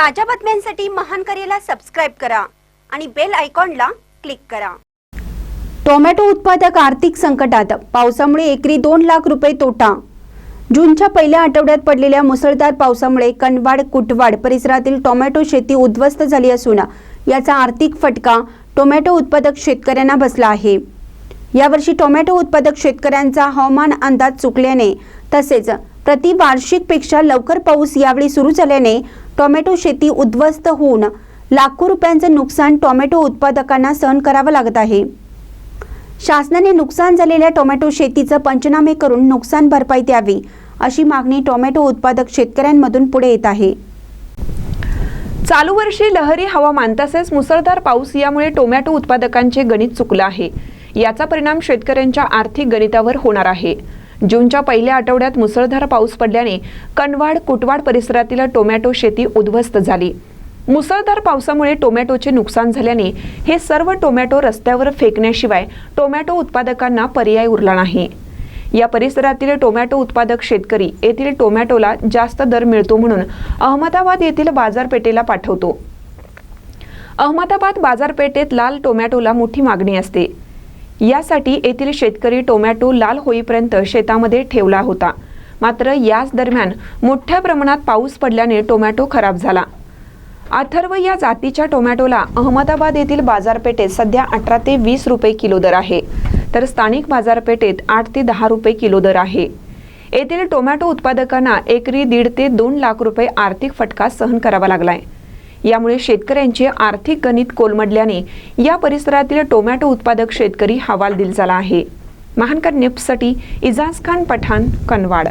ताज्या बातम्यांसाठी महान करेला सबस्क्राईब करा आणि बेल आयकॉनला क्लिक करा. टोमॅटो उत्पादक आर्थिक संकटात पावसामुळे एकरी दोन लाख रुपये तोटा. जूनच्या पहिल्या आठवड्यात पडलेल्या मुसळधार पावसामुळे कनवाड कुटवाड परिसरातील टोमॅटो शेती उद्ध्वस्त झाली असून याचा आर्थिक फटका टोमॅटो उत्पादक शेतकऱ्यांना बसला आहे. यावर्षी टोमॅटो उत्पादक शेतकऱ्यांचा हवामान अंदाज चुकल्याने तसेच प्रति वार्षिकपेक्षा लवकर पाऊस यावेळी सुरू झाल्याने टोमॅटो शेती उद्ध्वस्त होऊन लाखो रुपयांचं नुकसान टोमॅटो उत्पादकांना सहन करावं लागत आहे. शासनाने नुकसान झालेल्या टोमॅटो शेतीचं पंचनामे करून नुकसान भरपाई द्यावी अशी मागणी टोमॅटो उत्पादक शेतकऱ्यांमधून पुढे येत आहे. चालू वर्षी लहरी हवामान तसेच मुसळधार पाऊस यामुळे टोमॅटो उत्पादकांचे गणित चुकलं आहे. याचा परिणाम शेतकऱ्यांच्या आर्थिक गणितावर होणार आहे. जूनच्या पहिल्या आठवड्यात मुसळधार पाऊस पडल्याने कनवाड कुटवाड परिसरातील टोमॅटो शेती उद्ध्वस्त झाली. मुसळधार पावसामुळे टोमॅटोचे नुकसान झाल्याने हे सर्व टोमॅटो रस्त्यावर फेकण्याशिवाय टोमॅटो उत्पादकांना पर्याय उरला नाही. या परिसरातील टोमॅटो उत्पादक शेतकरी येथील टोमॅटोला जास्त दर मिळतो म्हणून अहमदाबाद येथील बाजारपेठेला पाठवतो. अहमदाबाद बाजारपेठेत लाल टोमॅटोला मोठी मागणी असते. यासाठी येथील शेतकरी टोमॅटो लाल होईपर्यंत शेतामध्ये ठेवला होता. मात्र याच दरम्यान मोठ्या प्रमाणात पाऊस पडल्याने टोमॅटो खराब झाला. अथर्व या जातीच्या टोमॅटोला अहमदाबाद येथील बाजारपेठेत सध्या अठरा ते वीस रुपये किलो दर आहे. तर स्थानिक बाजारपेठेत आठ ते दहा रुपये किलो दर आहे. येथील टोमॅटो उत्पादकांना एकरी दीड ते दोन लाख रुपये आर्थिक फटका सहन करावा लागलाय. यामुळे शेतकऱ्यांचे आर्थिक गणित कोलमडल्याने या परिसरातील टोमॅटो उत्पादक शेतकरी हवालदिल झाला आहे. महानकर न्यूजसाठी इजाज खान पठाण कनवाड.